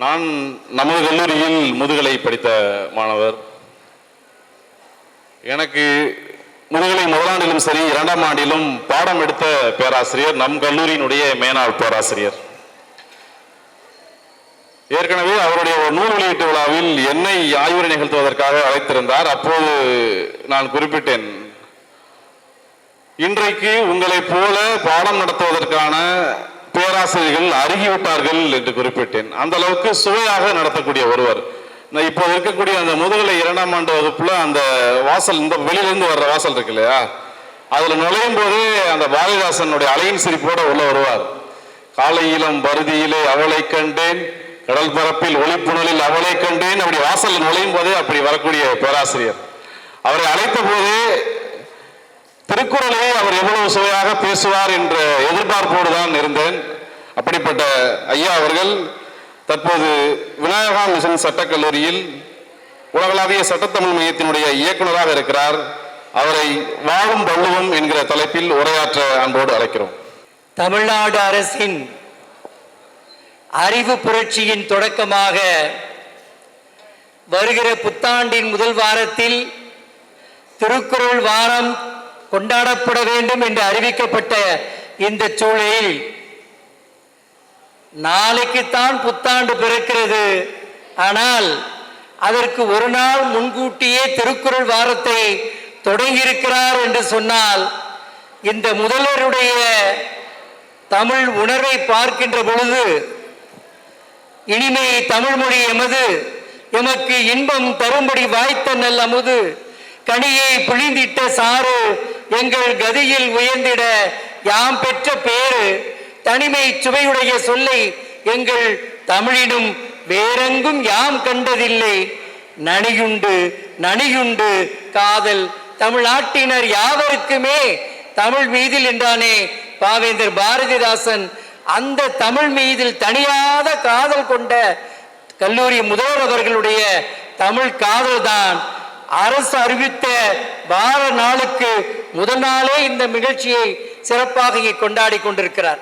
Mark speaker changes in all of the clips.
Speaker 1: நான் நமது கல்லூரியில் முதுகலை படித்த மாணவர் எனக்கு முதுகலை முதலாண்டிலும் சரி இரண்டாம் ஆண்டிலும் பாடம் எடுத்த பேராசிரியர் நம் கல்லூரியினுடைய மேனாள் பேராசிரியர் ஏற்கனவே அவருடைய ஒரு நூல் வெளியீட்டு விழாவில் என்னை ஆய்வுரை நிகழ்த்துவதற்காக அழைத்திருந்தார் அப்போது நான் குறிப்பிட்டேன் இன்றைக்கு உங்களைப் போல பாடம் நடத்துவதற்கான பேராசிரியர்கள் அருகிவிட்டார்கள் என்று குறிப்பிட்டேன் அந்த அளவுக்கு சுவையாக நடத்தக்கூடிய ஒருவர் இப்போ இருக்கக்கூடிய அந்த முதுகலை இரண்டாம் ஆண்டு வகுப்புல அந்த வாசல் இந்த வெளியிலிருந்து வர்ற வாசல் இருக்கு இல்லையா அதில் நுழையும் போதே அந்த பாரதிதாசனுடைய அலையின் சிரிப்போட உள்ள வருவார் காலையிலும் பருதியிலே அவளை கண்டேன் கடல் பரப்பில் ஒளிப்புணலில் அவளை கண்டேன் அப்படி வாசல் நுழையும் போதே அப்படி வரக்கூடிய பேராசிரியர் அவரை அழைத்த போதே சுவையாக பேசுவார் என்ற எதிர்பார்ப்போடு தான் இருந்தேன் அப்படிப்பட்ட ஐயா அவர்கள் தற்போது விநாயகா மிஷன் சட்டக்கல்லூரியில் உலகளாவிய சட்டத்தமிழ் மையத்தினுடைய இயக்குநராக இருக்கிறார் அவரை வாழும் வள்ளுவம் என்கிற தலைப்பில் உரையாற்ற அன்போடு அழைக்கிறோம் தமிழ்நாடு அரசின் அறிவு புரட்சியின் தொடக்கமாக வருகிற புத்தாண்டின் முதல் வாரத்தில் திருக்குறள் வாரம் கொண்டாடப்பட வேண்டும் என்று அறிவிக்கப்பட்ட இந்த சூழலில் நாளைக்குத்தான் புத்தாண்டு பிறக்கிறது ஆனால் அதற்கு ஒரு நாள் முன்கூட்டியே திருக்குறள் வாரத்தை தொடங்கியிருக்கிறார் என்று சொன்னால் இந்த முதல்வருடைய தமிழ் உணர்வை பார்க்கின்ற பொழுது இனிமை தமிழ் மொழி எமது எமக்கு இன்பம் தரும்படி வாய்த்த நல் அமுது கனியை பிழிந்திட்ட சாறு எங்கள் கதியில் உயர்ந்திட யாம் பெற்ற பேரு தனிமை சுவையுடைய சொல்லை எங்கள் தமிழிடும் வேறெங்கும் யாம் கண்டதில்லை நனியுண்டு நனியுண்டு காதல் தமிழ்நாட்டினர் யாவருக்குமே தமிழ் மீதில் என்றானே பாவேந்தர் பாரதிதாசன் அந்த தமிழ் மீதில் தனியாத காதல் கொண்ட கல்லூரி முதல்வர் அவர்களுடைய தமிழ் காதல் தான் அரசு அறிவித்த வார நாளுக்கு முதல் நாளே இந்த நிகழ்ச்சியை சிறப்பாக இங்கே கொண்டாடி கொண்டிருக்கிறார்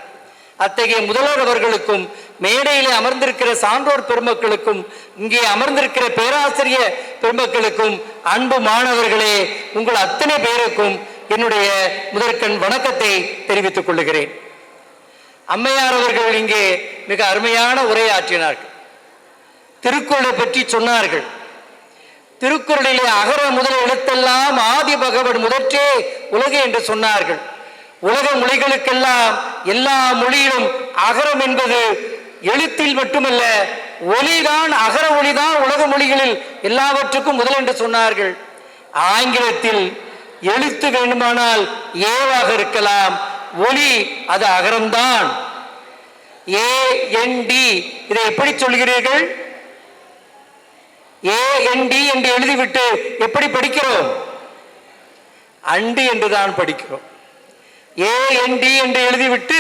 Speaker 1: அத்தகைய முதல்வர் அவர்களுக்கும் மேடையிலே அமர்ந்திருக்கிற சான்றோர் பெருமக்களுக்கும் இங்கே அமர்ந்திருக்கிற பேராசிரியர் பெருமக்களுக்கும் அன்பு மாணவர்களே உங்கள் அத்தனை பேருக்கும் என்னுடைய முதற்கண் வணக்கத்தை தெரிவித்துக் கொள்ளுகிறேன் அம்மையார் அவர்கள் இங்கே மிக அருமையான உரையாற்றினார்கள் திருக்குறளை பற்றி சொன்னார்கள் திருக்குறளிலே அகர முதல் எழுத்தெல்லாம் ஆதி பகவன் முதற்றே உலகு என்று சொன்னார்கள் உலக மொழிகளுக்கெல்லாம் எல்லா மொழியிலும் அகரம் என்பது எழுத்தில் மட்டுமல்ல ஒளிதான் அகர ஒளிதான் உலக மொழிகளில் எல்லாவற்றுக்கும் முதல் என்று சொன்னார்கள் ஆங்கிலத்தில் எழுத்து வேண்டுமானால் ஏவாக இருக்கலாம் ஒளி அது அகரம்தான் ஏ என் டி இதை எப்படி சொல்கிறீர்கள் என்று எழுதிவிட்டு எப்படி படிக்கிறோம் அண்டு என்றுதான் படிக்கிறோம் டி என்று எழுதிவிட்டு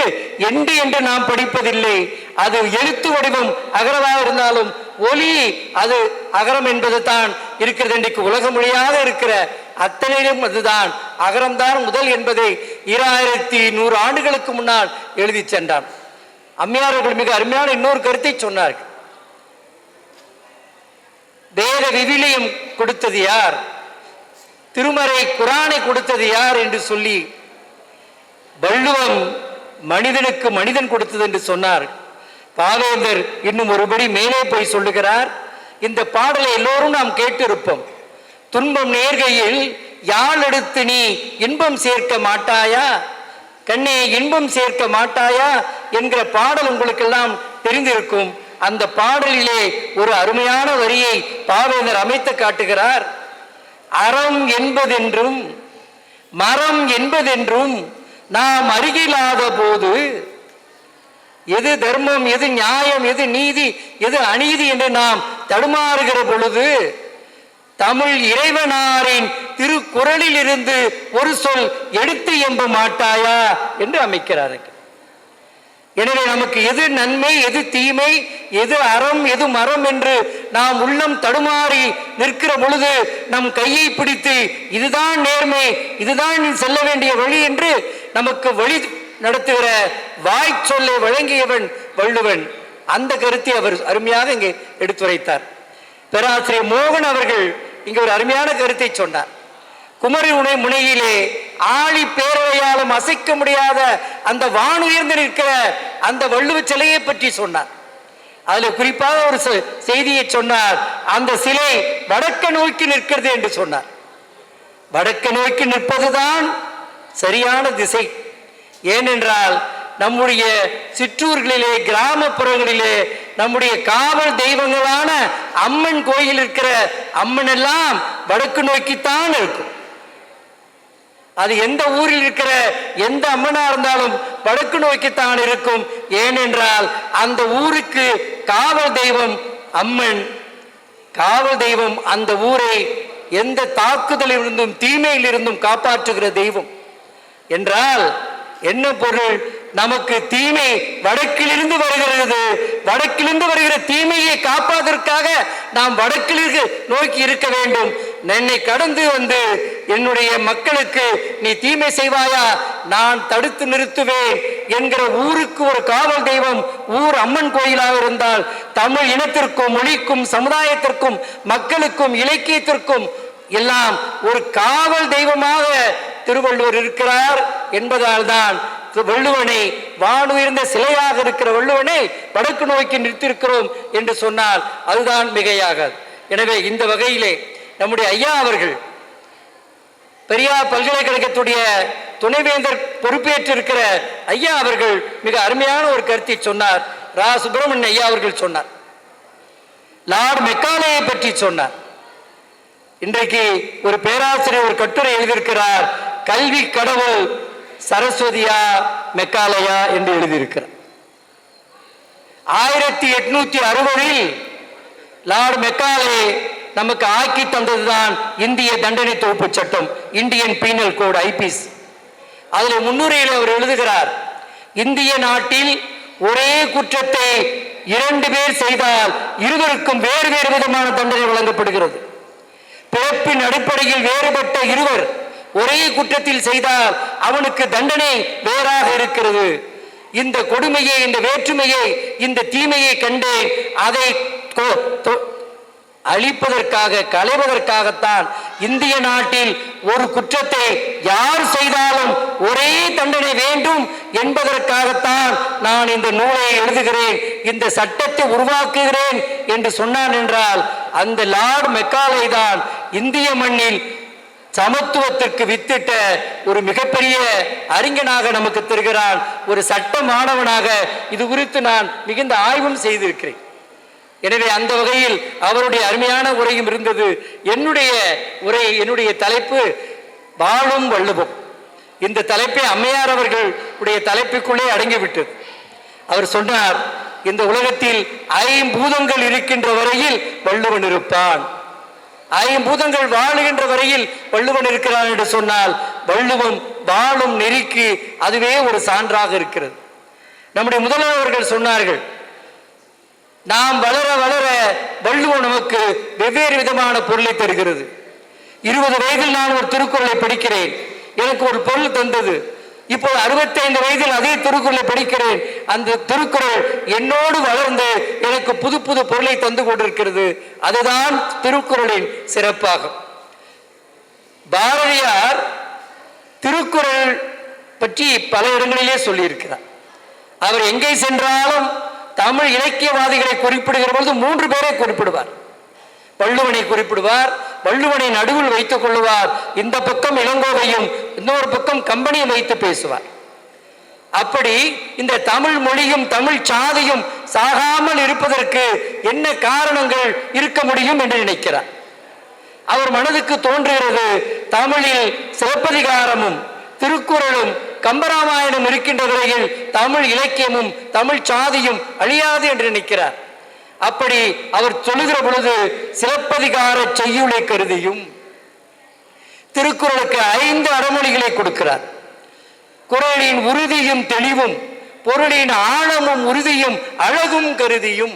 Speaker 1: எண்டு என்று நாம் படிப்பதில்லை அது எழுத்து வடிவம் அகரமாக இருந்தாலும் ஒலி அது அகரம் என்பது தான் இருக்கிறது இன்றைக்கு உலக மொழியாக இருக்கிற அத்தனையிலும் அதுதான் அகரம்தான் முதல் என்பதை இராயிரத்தி நூறு ஆண்டுகளுக்கு முன்னால் எழுதி சென்றான் அம்மையார் அவர்கள் மிக அருமையான இன்னொரு கருத்தை சொன்னார்கள் வேத விவிலையும் கொடுத்தது யார் திருமறை குரானை கொடுத்தது யார் என்று சொல்லி வள்ளுவம் மனிதனுக்கு மனிதன் கொடுத்தது என்று சொன்னார் பாவேந்தர் இன்னும் ஒருபடி மேலே போய் சொல்லுகிறார் இந்த பாடலை எல்லோரும் நாம் கேட்டிருப்போம் துன்பம் நேர்கையில் யாழ் எடுத்து நீ இன்பம் சேர்க்க மாட்டாயா கண்ணே இன்பம் சேர்க்க மாட்டாயா என்கிற பாடல் உங்களுக்கெல்லாம் தெரிந்திருக்கும் அந்த பாடலிலே ஒரு அருமையான வரியை பாவேந்தர் அமைத்து காட்டுகிறார் அறம் என்பதென்றும் மரம் என்பதென்றும் நாம் அருகிலாத போது எது தர்மம் எது நியாயம் எது நீதி எது அநீதி என்று நாம் தடுமாறுகிற பொழுது தமிழ் இறைவனாரின் திருக்குறளில் இருந்து ஒரு சொல் எடுத்து எம்ப மாட்டாயா என்று அமைக்கிறார்கள் எனவே நமக்கு எது நன்மை எது தீமை எது அறம் எது மரம் என்று நாம் உள்ளம் தடுமாறி நிற்கிற பொழுது நம் கையை பிடித்து இதுதான் நேர்மை இதுதான் நீ செல்ல வேண்டிய வழி என்று நமக்கு வழி நடத்துகிற வாய்ச்சொல்லை வழங்கியவன் வள்ளுவன் அந்த கருத்தை அவர் அருமையாக இங்கே எடுத்துரைத்தார் பேராசிரியர் மோகன் அவர்கள் இங்க ஒரு அருமையான கருத்தை சொன்னார் குமரி உணை முனையிலே ஆழி பேரவையாலும் அசைக்க முடியாத அந்த வானுயர்ந்து நிற்கிற அந்த வள்ளுவ சிலையை பற்றி சொன்னார் அதுல குறிப்பாக ஒரு செய்தியை சொன்னார் அந்த சிலை வடக்க நோக்கி நிற்கிறது என்று சொன்னார் வடக்க நோக்கி நிற்பதுதான் சரியான திசை ஏனென்றால் நம்முடைய சிற்றூர்களிலே கிராமப்புறங்களிலே நம்முடைய காவல் தெய்வங்களான அம்மன் கோயில் இருக்கிற அம்மன் எல்லாம் வடக்கு நோக்கித்தான் இருக்கும் அது எந்த ஊரில் இருக்கிற எந்த அம்மனா இருந்தாலும் வடக்கு நோக்கித்தான் இருக்கும் ஏனென்றால் அந்த ஊருக்கு காவல் தெய்வம் அம்மன் காவல் தெய்வம் அந்த ஊரை எந்த தாக்குதலிலிருந்தும் தீமையிலிருந்தும் காப்பாற்றுகிற தெய்வம் என்றால் என்ன பொருள் நமக்கு தீமை வடக்கிலிருந்து வருகிறது வடக்கிலிருந்து வருகிற தீமையை காப்பாதற்காக நாம் வடக்கிலிருந்து நோக்கி இருக்க வேண்டும் என்னை கடந்து வந்து என்னுடைய மக்களுக்கு நீ தீமை செய்வாயா நான் தடுத்து நிறுத்துவேன் என்கிற ஊருக்கு ஒரு காவல் தெய்வம் ஊர் அம்மன் கோயிலாக இருந்தால் தமிழ் இனத்திற்கும் மொழிக்கும் சமுதாயத்திற்கும் மக்களுக்கும் இலக்கியத்திற்கும் எல்லாம் ஒரு காவல் தெய்வமாக திருவள்ளுவர் இருக்கிறார் என்பதால் தான் வள்ளுவனை வானுயர்ந்த சிலையாக இருக்கிற வள்ளுவனை வடக்கு நோக்கி நிறுத்தியிருக்கிறோம் என்று சொன்னால் அதுதான் மிகையாகாது எனவே இந்த வகையிலே நம்முடைய ஐயா அவர்கள் பெரியார் பல்கலைக்கழகத்துடைய துணைவேந்தர் பொறுப்பேற்றிருக்கிற ஐயா அவர்கள் மிக அருமையான ஒரு கருத்தை சொன்னார் ரா சுப்பிரமணியன் ஐயா அவர்கள் சொன்னார் லார்டு மெக்காலேயை பற்றி சொன்னார் இன்றைக்கு ஒரு பேராசிரியர் ஒரு கட்டுரை எழுதியிருக்கிறார் கல்வி கடவுள் சரஸ்வதியா மெக்காலயா என்று எழுதியிருக்கிறார் ஆயிரத்தி எட்நூத்தி அறுபதில் லார்டு மெக்காலே நமக்கு ஆக்கி தந்ததுதான் இந்திய தண்டனை தொகுப்பு சட்டம் இந்தியன் பீனல் கோட் ஐபிஸ் அதில் முன்னுரையில் அவர் எழுதுகிறார் இந்திய நாட்டில் ஒரே குற்றத்தை இரண்டு பேர் செய்தால் இருவருக்கும் வேறு வேறு விதமான தண்டனை வழங்கப்படுகிறது பிறப்பின் அடிப்படையில் வேறுபட்ட இருவர் ஒரே குற்றத்தில் செய்தால் அவனுக்கு தண்டனை வேறாக இருக்கிறது இந்த கொடுமையை இந்த வேற்றுமையை இந்த தீமையை கண்டு அதை அழிப்பதற்காக களைவதற்காகத்தான் இந்திய நாட்டில் ஒரு குற்றத்தை யார் செய்தாலும் ஒரே தண்டனை வேண்டும் என்பதற்காகத்தான் நான் இந்த நூலை எழுதுகிறேன் இந்த சட்டத்தை உருவாக்குகிறேன் என்று சொன்னான் என்றால் அந்த லார்டு மெக்காலை தான் இந்திய மண்ணில் சமத்துவத்திற்கு வித்திட்ட ஒரு மிகப்பெரிய அறிஞனாக நமக்கு தருகிறான் ஒரு சட்ட மாணவனாக இது குறித்து நான் மிகுந்த ஆய்வும் செய்திருக்கிறேன் எனவே அந்த வகையில் அவருடைய அருமையான உரையும் இருந்தது என்னுடைய உரை என்னுடைய தலைப்பு வாழும் வள்ளுவம் இந்த தலைப்பை அம்மையார் அவர்கள் உடைய தலைப்புக்குள்ளே அடங்கிவிட்டது அவர் சொன்னார் இந்த உலகத்தில் ஐம்பூதங்கள் இருக்கின்ற வரையில் வள்ளுவன் இருப்பான் ஐம்பூதங்கள் வாழுகின்ற வரையில் வள்ளுவன் இருக்கிறான் என்று சொன்னால் வள்ளுவம் வாழும் நெறிக்கு அதுவே ஒரு சான்றாக இருக்கிறது நம்முடைய முதல்வர் அவர்கள் சொன்னார்கள் நாம் வளர வளர வள்ளுவம் நமக்கு வெவ்வேறு விதமான பொருளை தருகிறது இருபது வயதில் நான் ஒரு திருக்குறளை படிக்கிறேன் எனக்கு ஒரு பொருள் தந்தது இப்போ அறுபத்தைந்து வயதில் அதே திருக்குறளை படிக்கிறேன் அந்த திருக்குறள் என்னோடு வளர்ந்து எனக்கு புது புது பொருளை தந்து கொண்டிருக்கிறது அதுதான் திருக்குறளின் சிறப்பாகும் பாரதியார் திருக்குறள் பற்றி பல இடங்களிலே சொல்லியிருக்கிறார் அவர் எங்கே சென்றாலும் தமிழ் இலக்கியவாதிகளை குறிப்பிடுகிற பொழுது மூன்று பேரை குறிப்பிடுவார் வள்ளுவனை குறிப்பிடுவார் வள்ளுவனை நடுவில் வைத்துக் கொள்ளுவார் இந்த பக்கம் இளங்கோவையும் இன்னொரு பக்கம் கம்பெனியை வைத்து பேசுவார் அப்படி இந்த தமிழ் மொழியும் தமிழ் சாதியும் சாகாமல் இருப்பதற்கு என்ன காரணங்கள் இருக்க முடியும் என்று நினைக்கிறார் அவர் மனதுக்கு தோன்றுகிறது தமிழில் சிறப்பதிகாரமும் திருக்குறளும் கம்பராமாயணம் இருக்கின்ற வரையில் தமிழ் இலக்கியமும் தமிழ் சாதியும் அழியாது என்று நினைக்கிறார் அப்படி அவர் சொல்லுகிற பொழுது சிலப்பதிகார செய்யுளை கருதியும் திருக்குறளுக்கு ஐந்து அறமொழிகளை கொடுக்கிறார் குரலின் உறுதியும் தெளிவும் பொருளின் ஆழமும் உறுதியும் அழகும் கருதியும்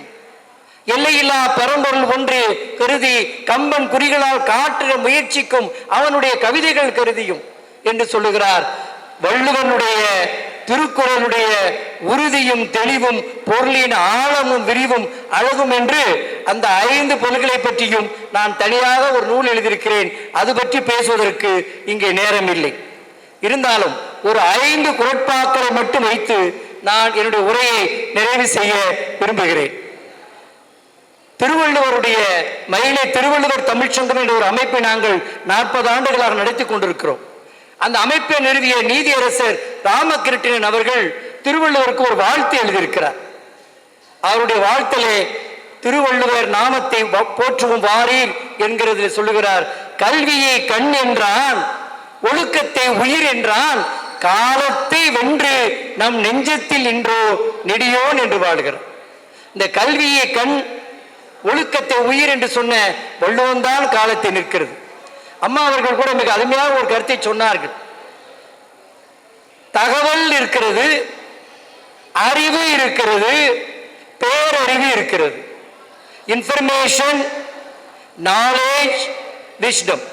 Speaker 1: எல்லையில்லா பெரம்பொருள் ஒன்று கருதி கம்பன் குறிகளால் காட்டுற முயற்சிக்கும் அவனுடைய கவிதைகள் கருதியும் என்று சொல்லுகிறார் வள்ளுவனுடைய திருக்குறளுடைய உறுதியும் தெளிவும் பொருளின் ஆழமும் விரிவும் அழகும் என்று அந்த ஐந்து பொருள்களை பற்றியும் நான் தனியாக ஒரு நூல் எழுதியிருக்கிறேன் அது பற்றி பேசுவதற்கு இங்கே நேரம் இல்லை இருந்தாலும் ஒரு ஐந்து குரட்பாக்களை மட்டும் வைத்து நான் என்னுடைய உரையை நிறைவு செய்ய விரும்புகிறேன் திருவள்ளுவருடைய மயிலை திருவள்ளுவர் தமிழ்ச்சங்கம் என்ற ஒரு அமைப்பை நாங்கள் நாற்பது ஆண்டுகளாக நடத்தி கொண்டிருக்கிறோம் அந்த அமைப்பை நிறுவிய நீதியரசர் ராமகிருஷ்ணன் அவர்கள் திருவள்ளுவருக்கு ஒரு வாழ்த்து எழுதியிருக்கிறார் அவருடைய வாழ்த்தலே திருவள்ளுவர் நாமத்தை போற்றுவோம் வாரீர் என்கிறது சொல்லுகிறார் கல்வியை கண் என்றான் ஒழுக்கத்தை உயிர் என்றான் காலத்தை வென்று நம் நெஞ்சத்தில் நின்றோ நெடியோன் என்று வாழ்கிறார் இந்த கல்வியை கண் ஒழுக்கத்தை உயிர் என்று சொன்ன தான் காலத்தை நிற்கிறது அம்மா அவர்கள் கூட மிக அருமையாக ஒரு கருத்தை சொன்னார்கள் தகவல் இருக்கிறது அறிவு இருக்கிறது பேரறிவு இருக்கிறது இன்ஃபர்மேஷன் நாலேஜ் விஷ்டம்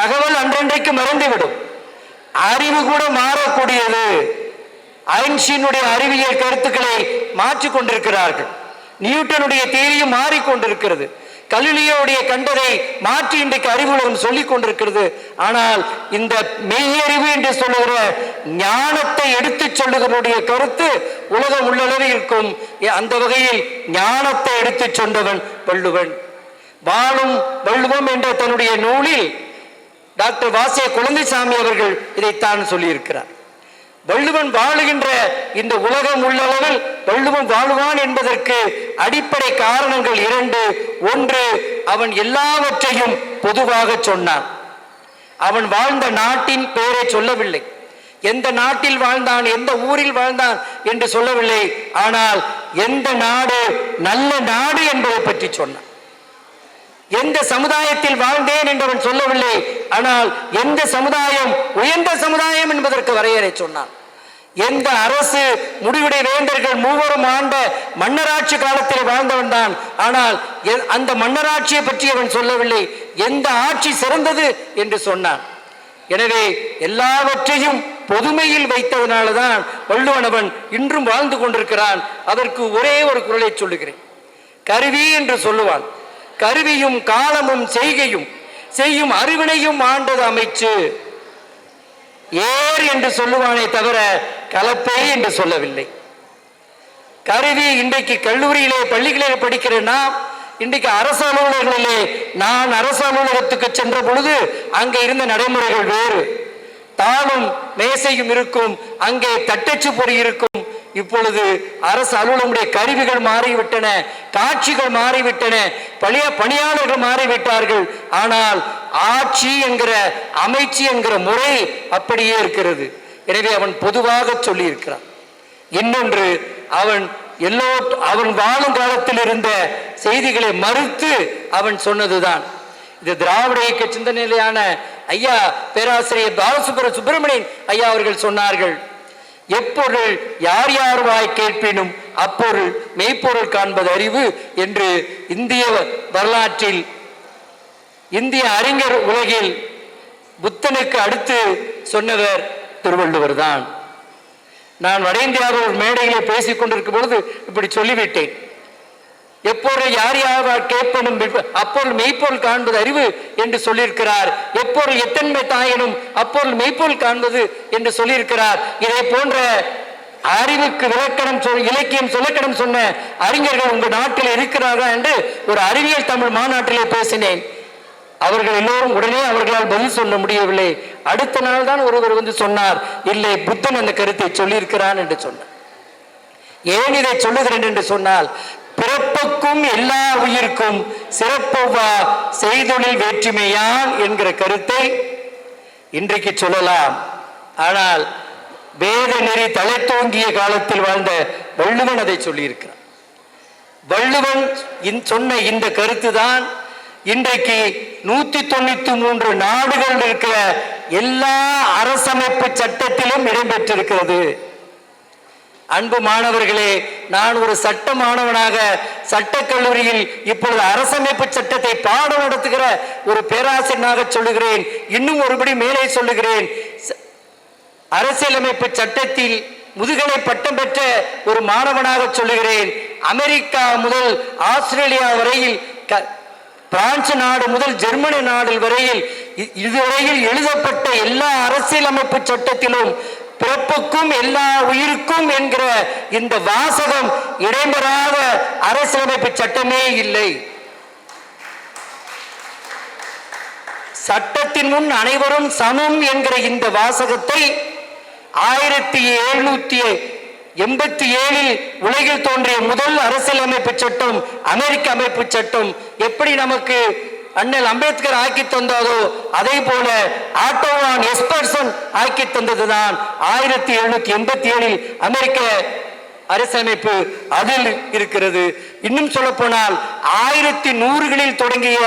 Speaker 1: தகவல் அன்றன்றைக்கு மறந்துவிடும் அறிவு கூட மாறக்கூடியது ஐன்ஸ்டீனுடைய அறிவியல் கருத்துக்களை மாற்றிக் கொண்டிருக்கிறார்கள் நியூட்டனுடைய தேரியும் மாறிக்கொண்டிருக்கிறது கலிலியோடைய கண்டதை மாற்றி இன்றைக்கு அறிவுலகம் சொல்லிக் கொண்டிருக்கிறது ஆனால் இந்த மெய்யறிவு என்று சொல்லுகிற ஞானத்தை எடுத்து சொல்லுகிறனுடைய கருத்து உலகம் உள்ளளவில் இருக்கும் அந்த வகையில் ஞானத்தை எடுத்து சொன்னவன் வள்ளுவன் வாழும் வள்ளுவம் என்ற தன்னுடைய நூலில் டாக்டர் வாசிய குழந்தைசாமி அவர்கள் இதைத்தான் சொல்லியிருக்கிறார் வள்ளுவன் வாழுகின்ற இந்த உலகம் உள்ளவர்கள் வள்ளுவன் வாழுவான் என்பதற்கு அடிப்படை காரணங்கள் இரண்டு ஒன்று அவன் எல்லாவற்றையும் பொதுவாக சொன்னான் அவன் வாழ்ந்த நாட்டின் பெயரை சொல்லவில்லை எந்த நாட்டில் வாழ்ந்தான் எந்த ஊரில் வாழ்ந்தான் என்று சொல்லவில்லை ஆனால் எந்த நாடு நல்ல நாடு என்பதை பற்றி சொன்னான் எந்த சமுதாயத்தில் வாழ்ந்தேன் என்று அவன் சொல்லவில்லை ஆனால் எந்த சமுதாயம் உயர்ந்த சமுதாயம் என்பதற்கு வரையறை சொன்னான் எந்த அரசு முடிவுடைய வேந்தர்கள் மூவரும் ஆண்ட மன்னராட்சி காலத்தில் வாழ்ந்தவன் தான் ஆனால் அந்த மன்னராட்சியை பற்றி அவன் சொல்லவில்லை எந்த ஆட்சி சிறந்தது என்று சொன்னான் எனவே எல்லாவற்றையும் பொதுமையில் வைத்ததனால தான் வள்ளுவனவன் இன்றும் வாழ்ந்து கொண்டிருக்கிறான் அதற்கு ஒரே ஒரு குரலை சொல்லுகிறேன் கருவி என்று சொல்லுவான் கருவியும் காலமும் செய்கையும் செய்யும் அறிவினையும் ஆண்டது அமைச்சு ஏர் என்று சொல்லுவானே தவிர கலப்பை என்று சொல்லவில்லை கருவி இன்றைக்கு கல்லூரியிலே பள்ளிகளில் படிக்கிறேன்னா இன்றைக்கு அரசு அலுவலர்களிலே நான் அரசு அலுவலகத்துக்கு சென்ற பொழுது அங்கே இருந்த நடைமுறைகள் வேறு தானும் மேசையும் இருக்கும் அங்கே தட்டச்சு பொறி இருக்கும் இப்பொழுது அரசு அலுவலகமுடைய கருவிகள் மாறிவிட்டன காட்சிகள் மாறிவிட்டன பழைய பணியாளர்கள் மாறிவிட்டார்கள் ஆனால் ஆட்சி என்கிற அமைச்சு என்கிற முறை அப்படியே இருக்கிறது எனவே அவன் பொதுவாக சொல்லியிருக்கிறான் இன்னொன்று அவன் எல்லோ அவன் வாழும் காலத்தில் இருந்த செய்திகளை மறுத்து அவன் சொன்னதுதான் இது திராவிட இயக்க சிந்தனையிலான ஐயா பேராசிரியர் பாலசுப்பர சுப்பிரமணியன் ஐயா அவர்கள் சொன்னார்கள் எப்பொருள் யார் யார் வாய் கேட்பினும் அப்பொருள் மெய்ப்பொருள் காண்பது அறிவு என்று இந்திய வரலாற்றில் இந்திய அறிஞர் உலகில் புத்தனுக்கு அடுத்து சொன்னவர் திருவள்ளுவர் தான் நான் வட இந்தியாவில் ஒரு மேடையிலே பேசிக் கொண்டிருக்கும் பொழுது இப்படி சொல்லிவிட்டேன் எப்போது யார் யார் கேட்பனும் அப்பொருள் மெய்ப்பொருள் காண்பது அறிவு என்று சொல்லியிருக்கிறார் எப்பொருள் எத்தன்மை தாயினும் அப்பொருள் மெய்ப்பொருள் காண்பது என்று சொல்லியிருக்கிறார் இதே போன்ற அறிவுக்கு விளக்கணம் சொல் இலக்கியம் சொல்லக்கணும் சொன்ன அறிஞர்கள் உங்கள் நாட்டில் இருக்கிறாரா என்று ஒரு அறிவியல் தமிழ் மாநாட்டிலே பேசினேன் அவர்கள் எல்லோரும் உடனே அவர்களால் பதில் சொல்ல முடியவில்லை அடுத்த நாள் தான் ஒருவர் வந்து சொன்னார் இல்லை புத்தன் அந்த கருத்தை சொல்லியிருக்கிறான் என்று சொன்னார் ஏன் இதை சொல்லுகிறேன் என்று சொன்னால் பிறப்புக்கும் எல்லா உயிர்க்கும் சிறப்புவா செய்தொழில் வேற்றுமையான் என்கிற கருத்தை இன்றைக்கு சொல்லலாம் ஆனால் வேத நெறி தலை தோங்கிய காலத்தில் வாழ்ந்த வள்ளுவன் அதை சொல்லியிருக்கிறான் வள்ளுவன் சொன்ன இந்த கருத்து தான் இன்றைக்கு நூத்தி தொண்ணூத்தி மூன்று நாடுகள் இருக்கிற எல்லா அரசமைப்பு சட்டத்திலும் இடம்பெற்றிருக்கிறது அன்பு மாணவர்களே நான் ஒரு சட்ட மாணவனாக சட்டக்கல்லூரியில் இப்பொழுது அரசமைப்பு சட்டத்தை பாடம் நடத்துகிற ஒரு பேராசிரியனாக சொல்லுகிறேன் இன்னும் ஒருபடி மேலே சொல்லுகிறேன் அரசியலமைப்பு சட்டத்தில் முதுகலை பட்டம் பெற்ற ஒரு மாணவனாக சொல்லுகிறேன் அமெரிக்கா முதல் ஆஸ்திரேலியா வரையில் பிரான்ஸ் நாடு முதல் ஜெர்மனி நாடு வரையில் இதுவரையில் எழுதப்பட்ட எல்லா அரசியலமைப்பு சட்டத்திலும் பிறப்புக்கும் எல்லா உயிருக்கும் என்கிற இந்த வாசகம் இடைபெறாத அரசியலமைப்பு சட்டமே இல்லை சட்டத்தின் முன் அனைவரும் சமம் என்கிற இந்த வாசகத்தை ஆயிரத்தி எழுநூத்தி எண்பத்தி ஏழில் உலகில் தோன்றிய முதல் அரசியல் அமைப்பு சட்டம் அமெரிக்க அமைப்பு சட்டம் எப்படி நமக்கு அண்ணல் அம்பேத்கர் ஆக்கி தந்தாரோ அதே போல ஆட்டோவான் எஸ்பர்சன் ஆக்கி தந்ததுதான் ஆயிரத்தி எழுநூத்தி எண்பத்தி ஏழில் அமெரிக்க அரசமைப்பு அதில் இருக்கிறது இன்னும் சொல்ல போனால் ஆயிரத்தி நூறுகளில் தொடங்கிய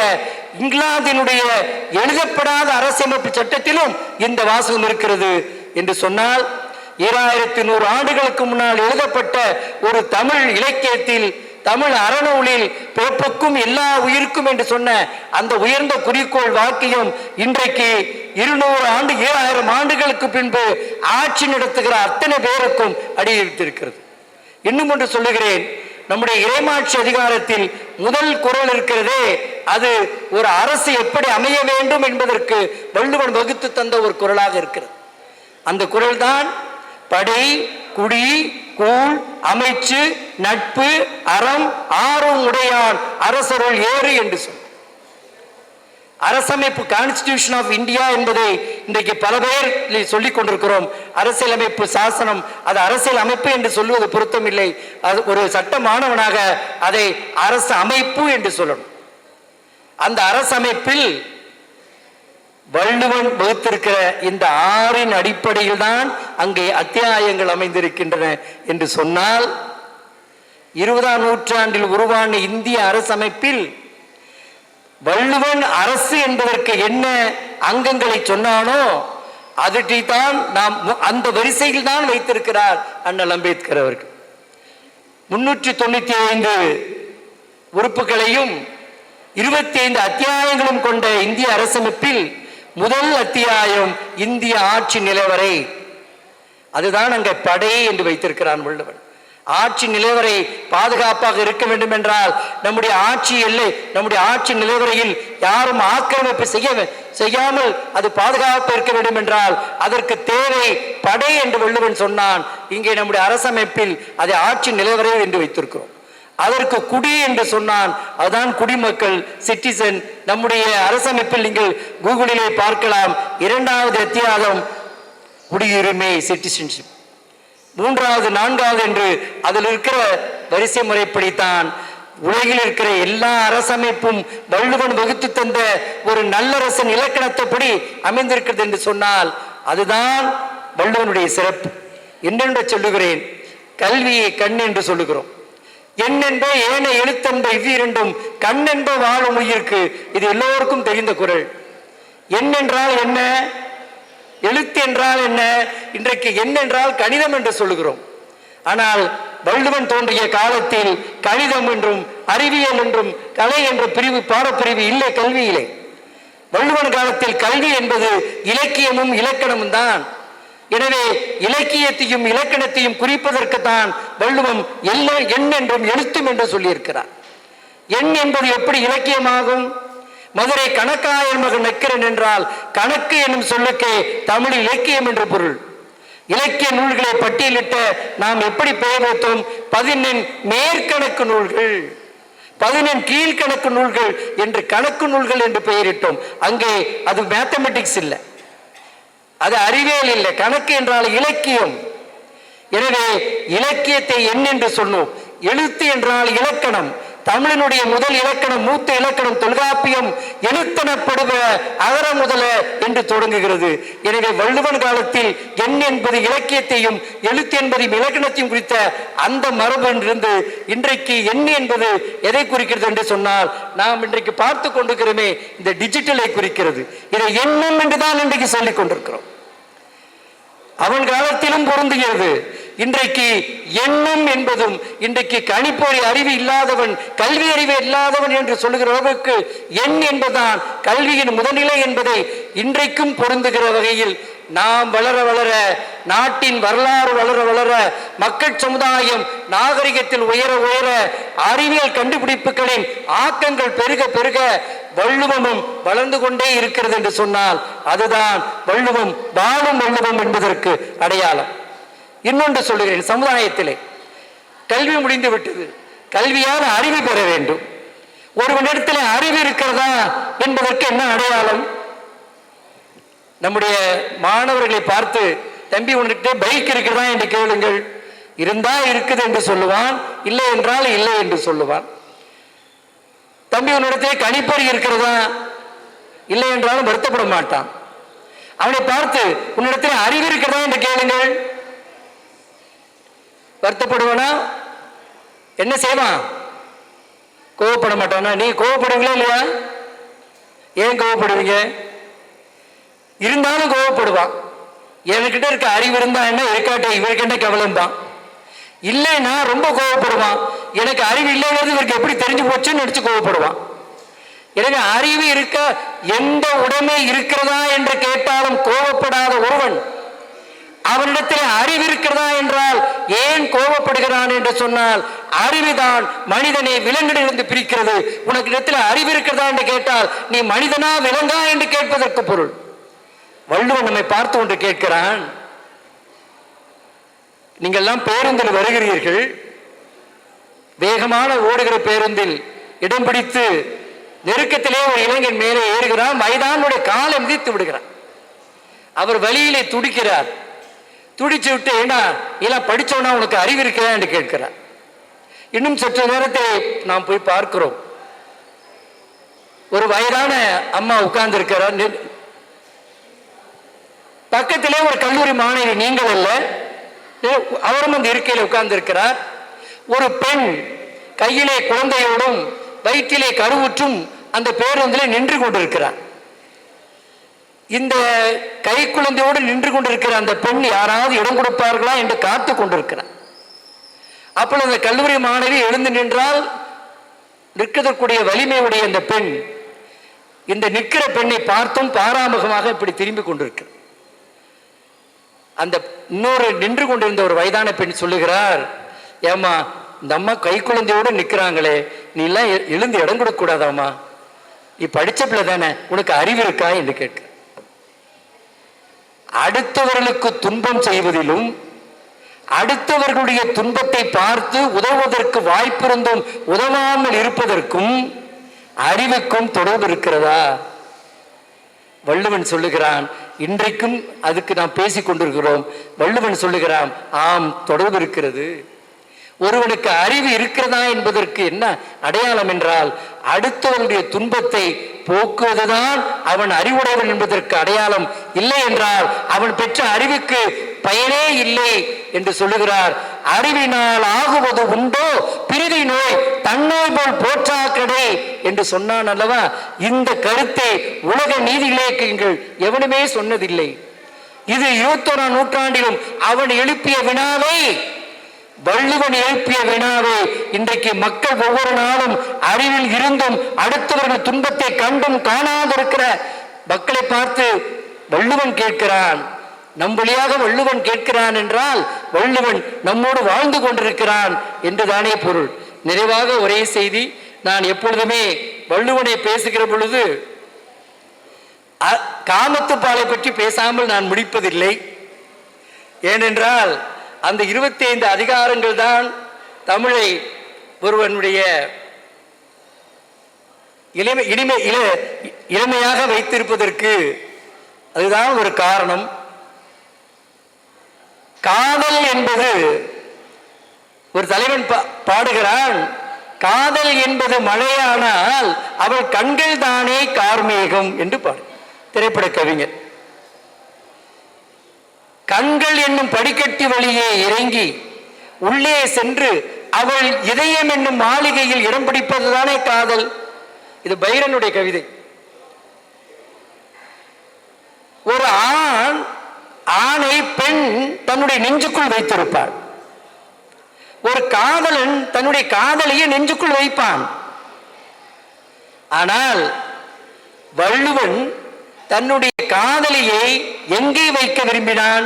Speaker 1: இங்கிலாந்தினுடைய எழுதப்படாத அரசமைப்பு சட்டத்திலும் இந்த வாசகம் இருக்கிறது என்று சொன்னால் ஈராயிரத்தி நூறு ஆண்டுகளுக்கு முன்னால் எழுதப்பட்ட ஒரு தமிழ் இலக்கியத்தில் தமிழ் அறநூலில் பிறப்புக்கும் எல்லா உயிருக்கும் என்று சொன்ன அந்த உயர்ந்த குறிக்கோள் வாக்கியம் இன்றைக்கு இருநூறு ஆண்டு ஏழாயிரம் ஆண்டுகளுக்கு பின்பு ஆட்சி நடத்துகிற அத்தனை பேருக்கும் அடியிருத்திருக்கிறது இன்னும் ஒன்று சொல்லுகிறேன் நம்முடைய இறைமாட்சி அதிகாரத்தில் முதல் குரல் இருக்கிறதே அது ஒரு அரசு எப்படி அமைய வேண்டும் என்பதற்கு வள்ளுவன் வகுத்து தந்த ஒரு குரலாக இருக்கிறது அந்த குரல் தான் படி குடி கூழ் அமைச்சு நட்பு அறம் ஆர்வம் உடையான் அரசர்கள் ஏறு என்று சொல் அரசமைப்பு கான்ஸ்டிடியூஷன் ஆஃப் இந்தியா என்பதை இன்றைக்கு பல பேர் சொல்லிக் கொண்டிருக்கிறோம் அரசியலமைப்பு சாசனம் அது அரசியல் அமைப்பு என்று சொல்லுவது பொருத்தமில்லை அது ஒரு சட்ட மாணவனாக அதை அரசு அமைப்பு என்று சொல்லணும் அந்த அரசமைப்பில் வள்ளுவன் வகுத்திருக்கிற இந்த ஆறின் அடிப்படையில் தான் அங்கே அத்தியாயங்கள் அமைந்திருக்கின்றன என்று சொன்னால் இருபதாம் நூற்றாண்டில் உருவான இந்திய அரசமைப்பில் வள்ளுவன் அரசு என்பதற்கு என்ன அங்கங்களை சொன்னானோ அதற்றி தான் நாம் அந்த வரிசையில் தான் வைத்திருக்கிறார் அண்ணல் அம்பேத்கர் அவர்கள் முன்னூற்றி தொண்ணூத்தி ஐந்து உறுப்புகளையும் இருபத்தி ஐந்து அத்தியாயங்களும் கொண்ட இந்திய அரசமைப்பில் முதல் அத்தியாயம் இந்திய ஆட்சி நிலவரை அதுதான் அங்கே படை என்று வைத்திருக்கிறான் வள்ளுவன் ஆட்சி நிலவரை பாதுகாப்பாக இருக்க வேண்டும் என்றால் நம்முடைய ஆட்சி இல்லை நம்முடைய ஆட்சி நிலவரையில் யாரும் ஆக்கிரமிப்பு செய்ய செய்யாமல் அது பாதுகாப்பாக இருக்க வேண்டும் என்றால் அதற்கு தேவை படை என்று வள்ளுவன் சொன்னான் இங்கே நம்முடைய அரசமைப்பில் அதை ஆட்சி நிலவரை என்று வைத்திருக்கிறோம் அதற்கு குடி என்று சொன்னான் அதுதான் குடிமக்கள் சிட்டிசன் நம்முடைய அரசமைப்பில் நீங்கள் கூகுளிலே பார்க்கலாம் இரண்டாவது அத்தியாயம் குடியுரிமை சிட்டிசன்ஷிப் மூன்றாவது நான்காவது என்று அதில் இருக்கிற வரிசை முறைப்படித்தான் உலகில் இருக்கிற எல்லா அரசமைப்பும் வள்ளுவன் வகுத்து தந்த ஒரு நல்லரசன் இலக்கணத்தைப்படி அமைந்திருக்கிறது என்று சொன்னால் அதுதான் வள்ளுவனுடைய சிறப்பு என்னென்று சொல்லுகிறேன் கல்வியை கண் என்று சொல்லுகிறோம் எண்ணென்ப ஏன எழுத்தென்ப இவ்வி இரண்டும் என்ப வாழும் உயிர்க்கு இது எல்லோருக்கும் தெரிந்த குரல் என் என்றால் என்ன எழுத்து என்றால் என்ன இன்றைக்கு என் என்றால் கணிதம் என்று சொல்லுகிறோம் ஆனால் வள்ளுவன் தோன்றிய காலத்தில் கணிதம் என்றும் அறிவியல் என்றும் கலை என்ற பிரிவு பாடப்பிரிவு இல்லை கல்வியிலே வள்ளுவன் காலத்தில் கல்வி என்பது இலக்கியமும் இலக்கணமும் தான் எனவே இலக்கியத்தையும் இலக்கணத்தையும் குறிப்பதற்குத்தான் வள்ளுவம் எல்லாம் எண் என்றும் எழுத்தும் என்று சொல்லியிருக்கிறார் எண் என்பது எப்படி இலக்கியமாகும் மதுரை கணக்காயர் மகன் நக்கிறன் என்றால் கணக்கு என்னும் சொல்லுக்கு தமிழ் இலக்கியம் என்று பொருள் இலக்கிய நூல்களை பட்டியலிட்ட நாம் எப்படி பெயர் வைத்தோம் பதினெண் மேற்கணக்கு நூல்கள் பதினெண் கீழ்கணக்கு நூல்கள் என்று கணக்கு நூல்கள் என்று பெயரிட்டோம் அங்கே அது மேத்தமெட்டிக்ஸ் இல்லை அது அறிவியல் இல்லை கணக்கு என்றால் இலக்கியம் எனவே இலக்கியத்தை எண் என்று சொன்னோம் எழுத்து என்றால் இலக்கணம் தமிழனுடைய முதல் இலக்கணம் மூத்த இலக்கணம் தொல்காப்பியம் எழுத்தனப்படுவ அகர முதல என்று தொடங்குகிறது எனவே வள்ளுவன் காலத்தில் எண் என்பது இலக்கியத்தையும் எழுத்து என்பதையும் இலக்கணத்தையும் குறித்த அந்த மரபு என்றிருந்து இன்றைக்கு என் என்பது எதை குறிக்கிறது என்று சொன்னால் நாம் இன்றைக்கு பார்த்து கொண்டிருக்கிறோமே இந்த டிஜிட்டலை குறிக்கிறது இதை என்னும் என்றுதான் இன்றைக்கு சொல்லிக் கொண்டிருக்கிறோம் அவன் காலத்திலும் பொருந்துகிறது இன்றைக்கு எண்ணம் என்பதும் இன்றைக்கு கணிப்பொறி அறிவு இல்லாதவன் கல்வி அறிவு இல்லாதவன் என்று சொல்லுகிற அளவுக்கு எண் என்பதுதான் கல்வியின் முதநிலை என்பதை இன்றைக்கும் பொருந்துகிற வகையில் நாம் வளர வளர நாட்டின் வரலாறு வளர வளர மக்கள் சமுதாயம் நாகரிகத்தில் உயர உயர அறிவியல் கண்டுபிடிப்புகளின் ஆக்கங்கள் பெருக பெருக வள்ளுவமும் வளர்ந்து கொண்டே இருக்கிறது என்று சொன்னால் அதுதான் வள்ளுவம் வாழும் வள்ளுவம் என்பதற்கு அடையாளம் இன்னொன்று சொல்லுகிறேன் சமுதாயத்திலே கல்வி முடிந்து விட்டது கல்வியால் அறிவு பெற வேண்டும் ஒருவனிடத்தில் அறிவு இருக்கிறதா என்பதற்கு என்ன அடையாளம் நம்முடைய மாணவர்களை பார்த்து தம்பி உன்னிட்டு பைக் இருக்கிறதா என்று கேளுங்கள் இருந்தா இருக்குது என்று சொல்லுவான் இல்லை என்றால் இல்லை என்று சொல்லுவான் தம்பி உன்னிடத்திலே கணிப்பறி இருக்கிறதா இல்லை என்றாலும் வருத்தப்பட மாட்டான் அவனை பார்த்து உன்னிடத்தில் அறிவு இருக்கிறதா என்று கேளுங்கள் வருத்தப்படுவனா என்ன செய்வான் கோவப்பட மாட்டானா நீ கோவப்படுவீங்களா இல்லையா ஏன் கோவப்படுவீங்க இருந்தாலும் கோவப்படுவான் என்கிட்ட இருக்க அறிவு இருந்தா என்ன இருக்காட்டே இவருக்கு என்ன கவலம் தான் இல்லைன்னா ரொம்ப கோவப்படுவான் எனக்கு அறிவு இல்லைங்கிறது இவருக்கு எப்படி தெரிஞ்சு போச்சுன்னு நினச்சி கோவப்படுவான் எனக்கு அறிவு இருக்க எந்த உடமை இருக்கிறதா என்று கேட்டாலும் கோவப்படாத ஒருவன் அவனிடத்தில் அறிவு இருக்கிறதா என்றால் ஏன் கோபப்படுகிறான் என்று சொன்னால் அறிவுதான் மனிதனை விலங்கிலிருந்து பிரிக்கிறது உனக்கு இடத்தில் அறிவு இருக்கிறதா என்று கேட்டால் நீ மனிதனா விலங்கா என்று கேட்பதற்கு பொருள் வள்ளுவன் நம்மை பார்த்து ஒன்று கேட்கிறான் நீங்கள்லாம் பேருந்தில் வருகிறீர்கள் வேகமான ஓடுகிற பேருந்தில் இடம் பிடித்து நெருக்கத்திலே ஒரு இளைஞன் மேலே ஏறுகிறான் மைதானுடைய காலை மிதித்து விடுகிறான் அவர் வழியிலே துடிக்கிறார் துடிச்சு விட்டு ஏன்னா இதெல்லாம் உனக்கு அறிவு இருக்கிறா என்று கேட்கிறார் இன்னும் சற்று நேரத்தை நாம் போய் பார்க்கிறோம் ஒரு வயதான அம்மா உட்கார்ந்து இருக்கிறார் பக்கத்திலே ஒரு கல்லூரி மாணவி நீங்கள் அல்ல அவரும் அந்த இருக்கையில் உட்கார்ந்திருக்கிறார் ஒரு பெண் கையிலே குழந்தையோடும் வயிற்றிலே கருவுற்றும் அந்த பேருந்தில் நின்று கொண்டிருக்கிறார் இந்த கை குழந்தையோடு நின்று கொண்டிருக்கிற அந்த பெண் யாராவது இடம் கொடுப்பார்களா என்று காத்து கொண்டிருக்கிறார் அப்போ அந்த கல்லூரி மாணவி எழுந்து நின்றால் நிற்கதற்குரிய வலிமையுடைய இந்த பெண் இந்த நிற்கிற பெண்ணை பார்த்தும் பாராமுகமாக இப்படி திரும்பி கொண்டிருக்கிறார் அந்த இன்னொரு நின்று கொண்டிருந்த ஒரு வயதான பெண் சொல்லுகிறார் ஏமா இந்த அம்மா கை குழந்தையோடு நிற்கிறாங்களே நீ எல்லாம் எழுந்து இடம் கொடுக்கக்கூடாதாம்மா நீ படித்த பிள்ளை தானே உனக்கு அறிவு இருக்கா என்று கேட்க அடுத்தவர்களுக்கு துன்பம் செய்வதிலும் அடுத்தவர்களுடைய துன்பத்தை பார்த்து உதவுவதற்கு வாய்ப்பிருந்தும் உதவாமல் இருப்பதற்கும் அறிவுக்கும் தொடர்பு இருக்கிறதா வள்ளுவன் சொல்லுகிறான் இன்றைக்கும் அதுக்கு நாம் பேசி கொண்டிருக்கிறோம் வள்ளுவன் சொல்லுகிறான் ஆம் தொடர்பு இருக்கிறது ஒருவனுக்கு அறிவு இருக்கிறதா என்பதற்கு என்ன அடையாளம் என்றால் அடுத்தவனுடைய துன்பத்தை போக்குவதுதான் அவன் அறிவுடையவன் என்பதற்கு அடையாளம் இல்லை என்றால் அவன் பெற்ற அறிவுக்கு பயனே இல்லை என்று சொல்லுகிறார் அறிவினால் ஆகுவது உண்டோ பிரிதி நோய் தன்னோய் போல் போற்றா கடை என்று சொன்னான் அல்லவா இந்த கருத்தை உலக நீதி இலக்கியங்கள் எவனுமே சொன்னதில்லை இது இருபத்தோரா நூற்றாண்டிலும் அவன் எழுப்பிய வினாவை வள்ளுவன் எழுப்பிய வினாவே இன்றைக்கு மக்கள் ஒவ்வொரு நாளும் அறிவில் இருந்தும் அடுத்தவர்கள் துன்பத்தை கண்டும் காணாதிருக்கிற மக்களை பார்த்து வள்ளுவன் கேட்கிறான் நம் வழியாக வள்ளுவன் கேட்கிறான் என்றால் வள்ளுவன் நம்மோடு வாழ்ந்து கொண்டிருக்கிறான் என்றுதானே பொருள் நிறைவாக ஒரே செய்தி நான் எப்பொழுதுமே வள்ளுவனை பேசுகிற பொழுது காமத்துப்பாலை பற்றி பேசாமல் நான் முடிப்பதில்லை ஏனென்றால் அந்த இருபத்தி ஐந்து அதிகாரங்கள் தான் தமிழை ஒருவனுடைய இளமை இனிமை இள இளமையாக வைத்திருப்பதற்கு அதுதான் ஒரு காரணம் காதல் என்பது ஒரு தலைவன் பாடுகிறான் காதல் என்பது மழையானால் அவள் கண்கள் தானே கார்மேகம் என்று பாடு திரைப்பட கவிஞர் கண்கள் என்னும் படிக்கட்டு வழியே இறங்கி உள்ளே சென்று அவள் இதயம் என்னும் மாளிகையில் இடம் பிடிப்பதுதானே காதல் இது பைரனுடைய கவிதை ஒரு ஆண் ஆணை பெண் தன்னுடைய நெஞ்சுக்குள் வைத்திருப்பாள் ஒரு காதலன் தன்னுடைய காதலையே நெஞ்சுக்குள் வைப்பான் ஆனால் வள்ளுவன் தன்னுடைய காதலியை எங்கே வைக்க விரும்பினான்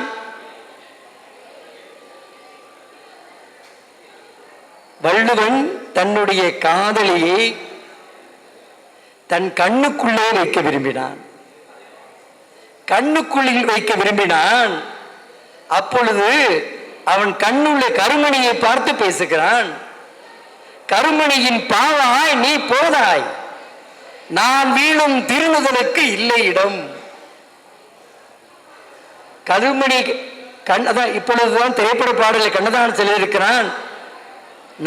Speaker 1: வள்ளுவன் தன்னுடைய காதலியை தன் கண்ணுக்குள்ளே வைக்க விரும்பினான் கண்ணுக்குள்ளில் வைக்க விரும்பினான் அப்பொழுது அவன் கண்ணுள்ள கருமணியை பார்த்து பேசுகிறான் கருமணியின் பாவாய் நீ போதாய் நான் வீணும் திருநுதலுக்கு இல்லை இடம் கருமணி கண் அதான் இப்பொழுதுதான் திரைப்பட பாடலை கண்ணதான் செல்லிருக்கிறான்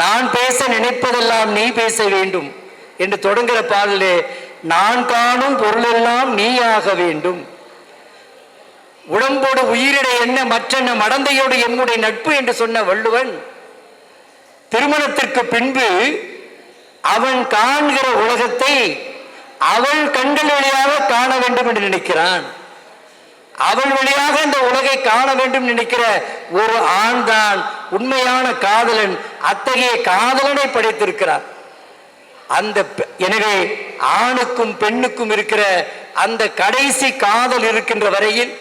Speaker 1: நான் பேச நினைப்பதெல்லாம் நீ பேச வேண்டும் என்று தொடங்குகிற பாடலே நான் காணும் பொருளெல்லாம் நீயாக வேண்டும் உடம்போடு உயிரிட என்ன மற்றென்ன மடந்தையோடு என்னுடைய நட்பு என்று சொன்ன வள்ளுவன் திருமணத்திற்கு பின்பு அவன் காண்கிற உலகத்தை அவள் கண்கள் வழியாக காண வேண்டும் என்று நினைக்கிறான் அவள் வழியாக இந்த உலகை காண வேண்டும் நினைக்கிற ஒரு ஆண் தான் உண்மையான காதலன் அத்தகைய காதலனை படைத்திருக்கிறார் அந்த எனவே ஆணுக்கும் பெண்ணுக்கும் இருக்கிற அந்த கடைசி காதல் இருக்கின்ற வரையில்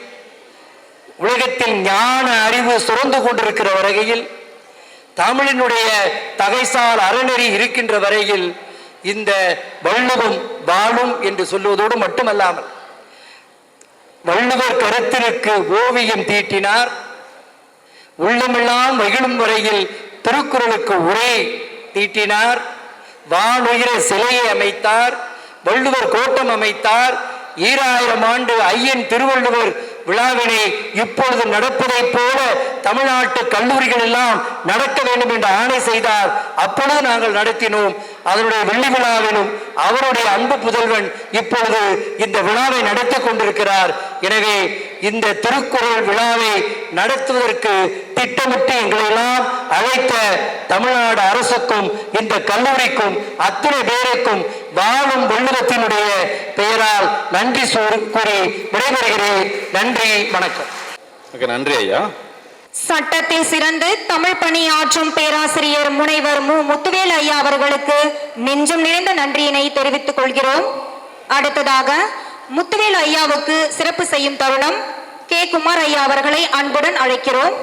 Speaker 1: உலகத்தில் ஞான அறிவு சுரந்து கொண்டிருக்கிற வரையில் தமிழினுடைய தகைசால் அறநெறி இருக்கின்ற வரையில் இந்த வள்ளுவம் வாழும் என்று சொல்லுவதோடு மட்டுமல்லாமல் வள்ளுவர் கருத்திற்கு ஓவியம் தீட்டினார் உள்ளமெல்லாம் மகிழும் வரையில் திருக்குறளுக்கு உரை தீட்டினார் வானுயிர சிலையை அமைத்தார் வள்ளுவர் கோட்டம் அமைத்தார் ஈராயிரம் ஆண்டு ஐயன் திருவள்ளுவர் விழாவினை இப்பொழுது நடப்பதைப் போல தமிழ்நாட்டு கல்லூரிகள் எல்லாம் நடக்க வேண்டும் என்று ஆணை செய்தார் அப்பொழுது நாங்கள் நடத்தினோம் அதனுடைய வெள்ளி விழாவிலும் அவருடைய அன்பு புதல்வன் இப்பொழுது இந்த விழாவை நடத்தி கொண்டிருக்கிறார் எனவே இந்த திருக்குறள் விழாவை நடத்துவதற்கு திட்டமிட்டு எங்களெல்லாம் அழைத்த தமிழ்நாடு அரசுக்கும் இந்த கல்லூரிக்கும் அத்தனை பேருக்கும் வாழும் வள்ளுவத்தினுடைய பெயரால் நன்றி கூறி விடைபெறுகிறேன் நன்றி வணக்கம் நன்றி ஐயா சட்டத்தில் சிறந்து தமிழ் பணியாற்றும் பேராசிரியர் முனைவர் மு முத்துவேல் ஐயா அவர்களுக்கு நெஞ்சம் நிறைந்த நன்றியினை தெரிவித்துக் கொள்கிறோம் அடுத்ததாக முத்துவேல் ஐயாவுக்கு சிறப்பு செய்யும் தருணம் கே குமார் ஐயா அவர்களை அன்புடன் அழைக்கிறோம்